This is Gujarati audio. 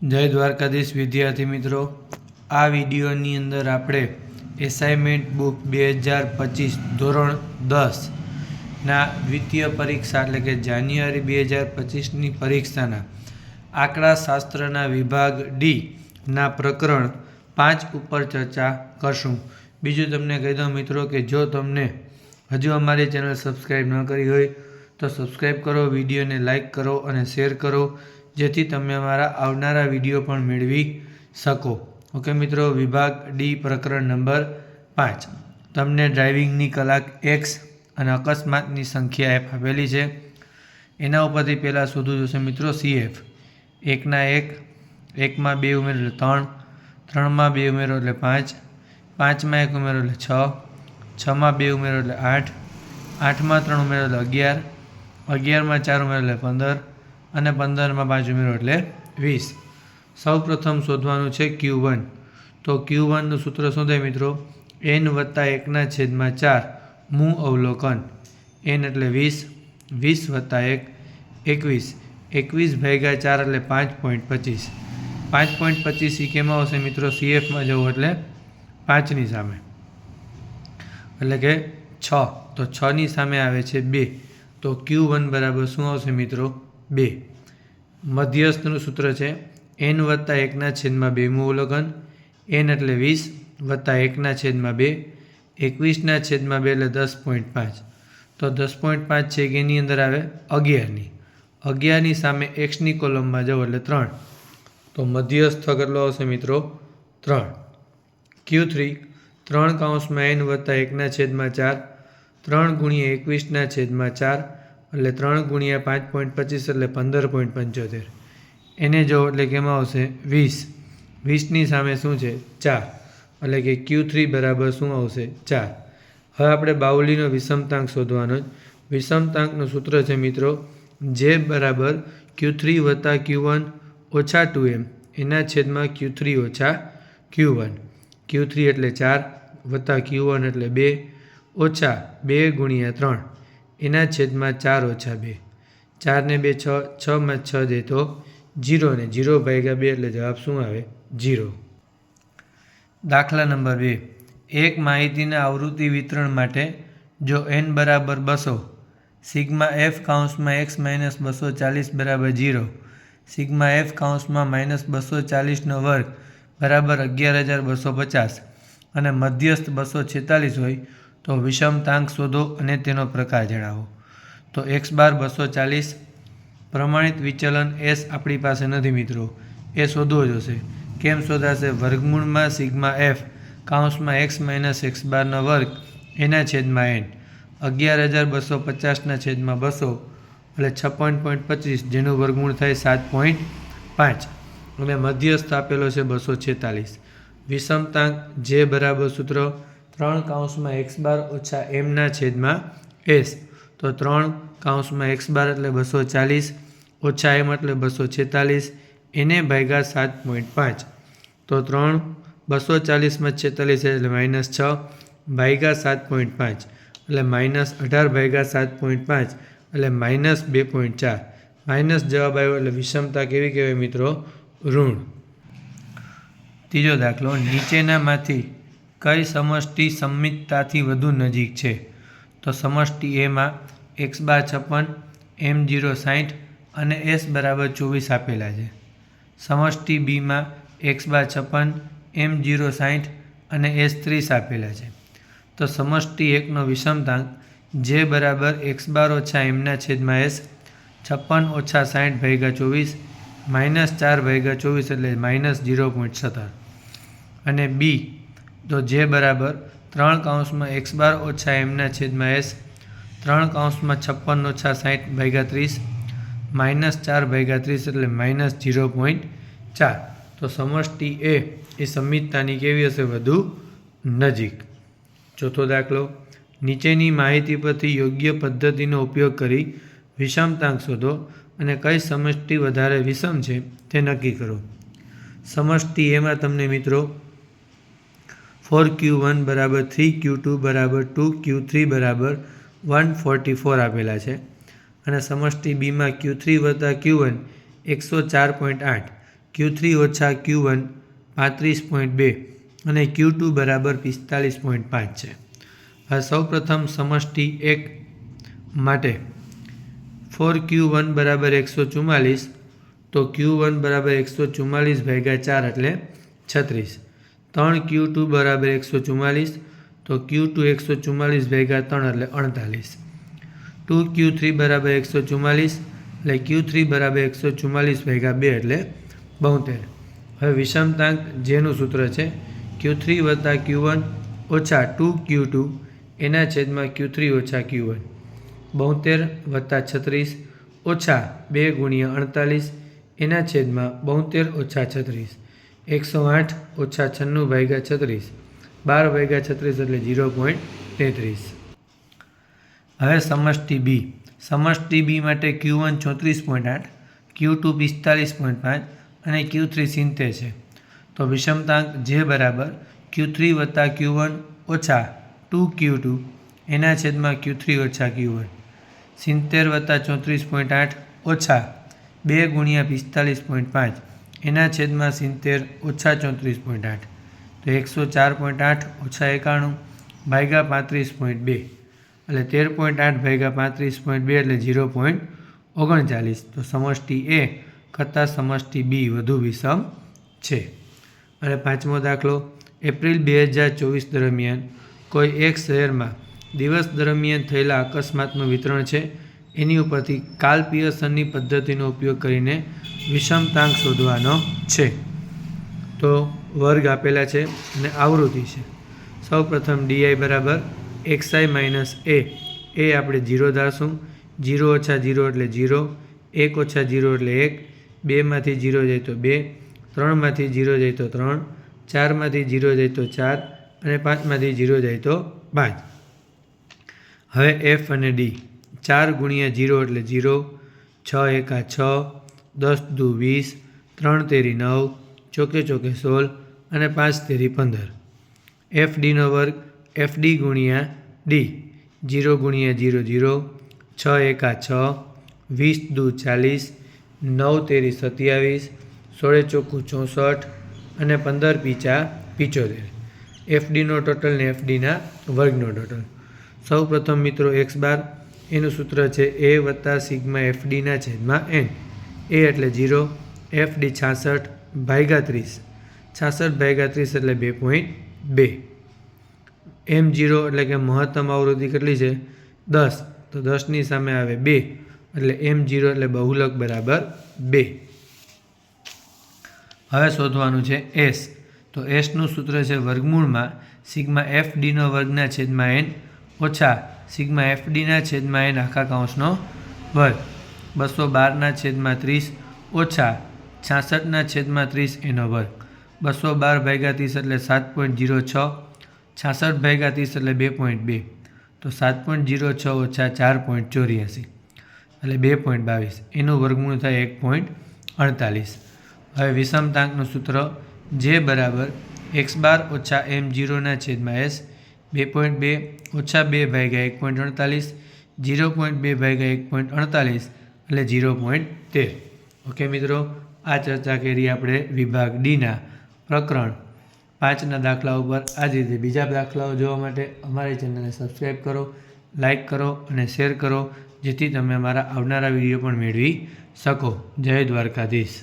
જય દ્વારકાધીશ વિદ્યાર્થી મિત્રો. આ વિડીયોની અંદર આપણે એસાઇનમેન્ટ બુક બે હજાર પચીસ ધોરણ દસના દ્વિતીય પરીક્ષા એટલે કે જાન્યુઆરી બે હજાર પચીસની પરીક્ષાના આંકડા શાસ્ત્રના વિભાગ ડી ના પ્રકરણ પાંચ ઉપર ચર્ચા કરશું. બીજું તમને કહી દઉં મિત્રો કે જો તમને હજુ અમારી ચેનલ સબસ્ક્રાઈબ ન કરી હોય તો સબસ્ક્રાઈબ કરો, વિડીયોને લાઈક કરો અને શેર કરો. જેથી તમે મારા આવનારા વીડિયો પણ મેળવી શકો. ઓકે મિત્રો, વિભાગ ડી પ્રકરણ નંબર પાંચ. તમને ડ્રાઇવિંગની કલાક એક્સ અને અકસ્માતની સંખ્યા એફ આપેલી છે. એના ઉપરથી પહેલાં શોધવું જોશે મિત્રો સીએફ એકના એક, એકમાં બે ઉમેરો એટલે ત્રણ, ત્રણમાં બે ઉમેરો એટલે પાંચ, પાંચમાં એક ઉમેરો એટલે છ, છમાં બે ઉમેરો એટલે આઠ, આઠમાં ત્રણ ઉમેરો એટલે અગિયાર, અગિયારમાં ચાર ઉમેરો એટલે પંદર અને પંદરમાં પાંચ ઉમેરો એટલે વીસ. સૌ પ્રથમ શોધવાનું છે ક્યુ વન. તો ક્યુ વનનું સૂત્ર શું થાય મિત્રો? એન વત્તા એકના છેદમાં ચાર. મૂ અવલોકન. એન એટલે વીસ. વીસ વત્તા એક. એકવીસ. એકવીસ ભેગા ચાર એટલે પાંચ પોઈન્ટ પચીસ. પાંચ પોઈન્ટ પચીસ સી કેમાં આવશે મિત્રો? સીએફમાં જવું એટલે પાંચની સામે. એટલે કે છ. તો છની સામે આવે છે બે. તો ક્યુ વન બરાબર શું આવશે મિત્રો? બે. મધ્યસ્થનું સૂત્ર છે એન વત્તા એકના છેદમાં બેમું અવલોકન. એન એટલે વીસ વત્તા એકના છેદમાં બે. એકવીસના છેદમાં બે એટલે દસ પોઈન્ટ પાંચ. તો દસ પોઈન્ટ પાંચ છે એની અંદર આવે? અગિયારની. અગિયારની સામે એક્સની કોલમમાં જાઓ એટલે ત્રણ. તો મધ્યસ્થ કેટલો હશે મિત્રો? ત્રણ. Q three? ત્રણ કાઉન્સમાં એન વત્તા એકના છેદમાં ચાર. ત્રણ ગુણ્યા એકવીસના છેદમાં ચાર. એટલે ત્રણ ગુણ્યા પાંચ પોઈન્ટ પચીસ એટલે પંદર પોઈન્ટ પંચોતેર. એને જો એટલે કે એમાં આવશે વીસ. વીસની સામે શું છે? ચાર. એટલે કે ક્યુ થ્રી બરાબર શું આવશે? ચાર. હવે આપણે બાઉલીનો વિષમતાંક શોધવાનો જ. વિષમતાંકનું સૂત્ર છે મિત્રો જે બરાબર ક્યુ થ્રી વત્તા ક્યુ વન ઓછા ટુ એમ. એના છેદમાં ક્યુ થ્રી ઓછા ક્યુ વન. ક્યુ થ્રી એટલે ચાર વત્તા ક્યુ વન એટલે બે ઓછા બે ગુણ્યા ત્રણ. એના છેદમાં ચાર ઓછા બે. ચારને બે છ છમાં છ દે તો જીરો ને જીરો ભાગ્યા બે એટલે જવાબ શું આવે? જીરો. દાખલા નંબર બે. એક માહિતીના આવૃત્તિ વિતરણ માટે જો એન બરાબર બસો, સિગ્મા એફ કાઉન્સમાં એક્સ માઇનસ બસો ચાલીસ બરાબર જીરો, સિગ્મા એફ કાઉન્સમાં માઇનસ બસો ચાલીસનો વર્ગ બરાબર અગિયાર હજાર બસો પચાસ અને મધ્યસ્થ બસો છેતાલીસ હોય તો વિષમતાંક શોધો અને તેનો પ્રકાર જણાવો. તો એક્સ બાર બસો ચાલીસ, પ્રમાણિત વિચલન એસ આપણી પાસે નથી મિત્રો. એ શોધવો જોશે કેમ શોધાશે? વર્ગમૂળમાં સિગ્મા એફ કાઉન્સમાં એક્સ માઇનસ એક્સ બારનો વર્ગ, એના છેદમાં એન અગિયાર હજાર બસો પચાસના છેદમાં બસો, એટલે છપ્પન પોઈન્ટ પચીસ, જેનું વર્ગમૂળ થાય સાત પોઈન્ટ પાંચ. અને મધ્યસ્થ આપેલો છે બસો છેતાલીસ. વિષમતાંક જે બરાબર સૂત્ર ત્રણ કાઉન્સમાં એક્સ બાર ઓછા એમના છેદમાં એસ. તો ત્રણ કાઉન્સમાં એક્સ બાર એટલે બસો ચાલીસ, ઓછા એમ એટલે બસો છેતાલીસ, એને ભાગ્યા સાત પોઈન્ટ પાંચ. તો ત્રણ બસો ચાલીસમાં છેતાલીસ એટલે માઇનસ છ, ભાગ્યા સાત પોઈન્ટ પાંચ. એટલે માઇનસ અઢાર ભાગ્યા સાત પોઈન્ટ પાંચ, એટલે માઇનસ બે પોઈન્ટ ચાર. માઇનસ જવાબ આવ્યો એટલે વિષમતા કેવી કહેવાય મિત્રો? ઋણ. ત્રીજો દાખલો નીચેનામાંથી કઈ સમષ્ટિ સંમિતતાથી વધુ નજીક છે? તો સમષ્ટિ એમાં એક્સ બાર છપ્પન એમ જીરો સાહીઠ અને એસ બરાબર ચોવીસ આપેલા છે. સમષ્ટિ બીમાં એક્સ બાર છપ્પન એમ જીરો સાહીઠ અને એસ ત્રીસ આપેલા છે. તો સમષ્ટિ એકનો વિષમતાંક જે બરાબર એક્સ બાર ઓછા એમના છેદમાં એસ છપ્પન ઓછા સાઠ ભાગ્યા ચોવીસ માઇનસ ચાર ભાગ્યા ચોવીસ એટલે માઇનસ જીરો પોઈન્ટ સત્તર. અને બી તો જે બરાબર ત્રણ કાઉન્સમાં એક્સ બાર ઓછા એમના છેદમાં એસ, ત્રણ કાઉન્સમાં છપ્પન ઓછા સાઠ ભાગ્યા ત્રીસ, માઇનસ ચાર ભાગ્યા ત્રીસ એટલે માઇનસ જીરો પોઈન્ટ ચાર. તો સમષ્ટિ એ એ સંમિતતાની કેવી હશે? વધુ નજીક. ચોથો દાખલો. નીચેની માહિતી પરથી યોગ્ય પદ્ધતિનો ઉપયોગ કરી વિષમતાંક શોધો અને કઈ સમષ્ટિ વધારે વિષમ છે તે નક્કી કરો. સમષ્ટિ એમાં તમને મિત્રો ફોર ક્યુ વન બરાબર થ્રી ક્યુ ટુ બરાબર ટુ ક્યુ થ્રી બરાબર વન ફોર્ટી ફોર આપેલા છે. અને સમષ્ટિ બીમાં ક્યુ થ્રી વત્તા ક્યુ વન એકસો ચાર પોઈન્ટ આઠ, ક્યુ થ્રી ઓછા ક્યુ વન પાંત્રીસ પોઈન્ટ બે અને ક્યુ ટુ બરાબર પિસ્તાલીસ પોઈન્ટ પાંચ છે. હવે સૌપ્રથમ સમષ્ટિ એક માટે ફોર ક્યુ વન બરાબર એકસો ચુમ્માલીસ તો ક્યુ વન બરાબર એકસો ચુમ્માલીસ ભાગ્યા ચાર એટલે છત્રીસ. ત્રણ ક્યુ ટુ બરાબર એકસો ચુમ્માલીસ તો ક્યુ ટુ એકસો ચુમ્માલીસ ભેગા ત્રણ એટલે અડતાલીસ. ટુ ક્યુ થ્રી બરાબર એકસો ચુમ્માલીસ એટલે ક્યુ થ્રી બરાબર એકસો ચુમ્માલીસ ભેગા બે એટલે બોતેર. હવે વિષમતાંક જેનું સૂત્ર છે? ક્યુ થ્રી વત્તા ક્યુ વન ઓછા ટુ ક્યુ ટુ એના છેદમાં ક્યુ થ્રી ઓછા ક્યુ વન બોતેર વત્તા છત્રીસ ઓછા બે ગુણ્યા અડતાલીસ, એના છેદમાં બોતેર ઓછા છત્રીસ. એકસો આઠ ઓછા છન્નું ભાગ્યા છત્રીસ. બાર ભાગ્યા છત્રીસ એટલે ઝીરો પોઈન્ટ તેત્રીસ. હવે સમષ્ટિ બી. સમષ્ટિ બી માટે ક્યુ વન ચોત્રીસ પોઈન્ટ આઠ, ક્યુ ટુ પિસ્તાલીસ પોઈન્ટ પાંચ અને ક્યુ થ્રી સિત્તેર છે. તો વિષમતાંક જે બરાબર ક્યુ થ્રી વત્તા ક્યુ વન ઓછા ટુ ક્યુ ટુ, એના છેદમાં ક્યુ થ્રી ઓછા ક્યુ વન. સિત્તેર વત્તા ચોત્રીસ પોઈન્ટ આઠ ઓછા બે ગુણ્યા પિસ્તાલીસ પોઈન્ટ પાંચ. એના છેદમાં સિત્તેર ઓછા ચોત્રીસ પોઈન્ટ આઠ. તો એકસો ચાર પોઈન્ટ આઠ ઓછા એકાણું ભાગ્યા પાંત્રીસ પોઈન્ટ બે. એટલે તેર પોઈન્ટ આઠ ભાગ્યા પાંત્રીસ પોઈન્ટ બે એટલે ઝીરો પોઈન્ટ ઓગણચાલીસ. તો સમષ્ટિ એ કરતાં સમષ્ટિ બી વધુ વિષમ છે. અને પાંચમો દાખલો, એપ્રિલ બે હજાર ચોવીસ દરમિયાન કોઈ એક શહેરમાં દિવસ દરમિયાન થયેલા અકસ્માતનું વિતરણ છે એની ઉપરથી કાલ પિયર્સનની પદ્ધતિનો ઉપયોગ કરીને વિષમતાંક શોધવાનો છે. તો વર્ગ આપેલા છે અને આવૃત્તિ છે. સૌ પ્રથમ ડીઆઈ બરાબર એક્સઆઈ માઇનસ એ. એ આપણે જીરો ધારશું. જીરો ઓછા જીરો એટલે જીરો એક ઓછા જીરો એટલે એક, બેમાંથી જીરો જાય તો બે, ત્રણમાંથી જીરો જાય તો ત્રણ, ચારમાંથી જીરો જાય તો ચાર અને પાંચમાંથી જીરો જાય તો પાંચ. હવે એફ અને ડી. ચાર ગુણ્યા જીરો એટલે જીરો, છ એકા છ, દસ દુ વીસ, ત્રણ તેરી નવ, ચોકે ચોકે સોળ અને પાંચ તેરી પંદર. એફ ડીનો વર્ગ એફ ડી ગુણ્યા ડી જીરો ગુણ્યા જીરો જીરો, છ એકા છ, વીસ દુ ચાલીસ, નવ તેરી સત્યાવીસ, સોળે ચોખ્ખું ચોસઠ અને પંદર પીચા પિચોતેર. એફડીનો ટોટલ ને એફડીના વર્ગનો ટોટલ. સૌ પ્રથમ મિત્રો એક્સ બાર એનું સૂત્ર છે એ વત્તા સિગ્મા એફડીના છેદમાં એન એ એટલે જીરો એફડી છાસઠ ભાગ્યા ત્રીસ. છાસઠ ભાગ્યા ત્રીસ એટલે બે પોઈન્ટ બે. એમ જીરો એટલે કે મહત્તમ આવૃત્તિ કેટલી છે? દસ. તો દસની સામે આવે બે. એટલે એમ જીરો એટલે બહુલક બરાબર બે. હવે શોધવાનું છે એસ તો એસનું સૂત્ર છે વર્ગમૂળમાં સિગ્મા એફ ડીનો વર્ગના છેદમાં એન ઓછા સિગ્મા એફ ડીના છેદમાં એ આખા કાઉન્સનો વર્ગ. બસો બારના છેદમાં ત્રીસ ઓછા છાસઠના છેદમાં ત્રીસ એનો વર્ગ. બસો બાર ભાગ્યા ત્રીસ એટલે સાત પોઈન્ટ જીરો છ, છાસઠ ભાગ્યા ત્રીસ એટલે બે પોઈન્ટ બે. તો સાત પોઈન્ટ જીરો છ ઓછા ચાર પોઈન્ટ ચોર્યાસી એટલે બે પોઈન્ટ બાવીસ. એનું વર્ગમૂળ થાય એક પોઈન્ટ અડતાલીસ. હવે વિષમતાંકનું સૂત્ર જે બરાબર એક્સ બાર ઓછા એમ જીરોના છેદમાં એસ બે પોઈન્ટ બે ઓછા બે ભાગ્યા એક પોઈન્ટ અડતાલીસ જીરો પોઈન્ટ બે ભાગ્યા એક પોઈન્ટ અડતાલીસ એટલે જીરો પોઈન્ટ તેર. ઓકે મિત્રો, આ ચર્ચા કરી આપણે વિભાગ ડીના પ્રકરણ પાંચના દાખલા ઉપર. આ જ રીતે બીજા દાખલાઓ જોવા માટે અમારી ચેનલને સબસ્ક્રાઈબ કરો, લાઇક કરો અને શેર કરો, જેથી તમે અમારા આવનારા વીડિયો પણ મેળવી શકો. જય દ્વારકાધીશ.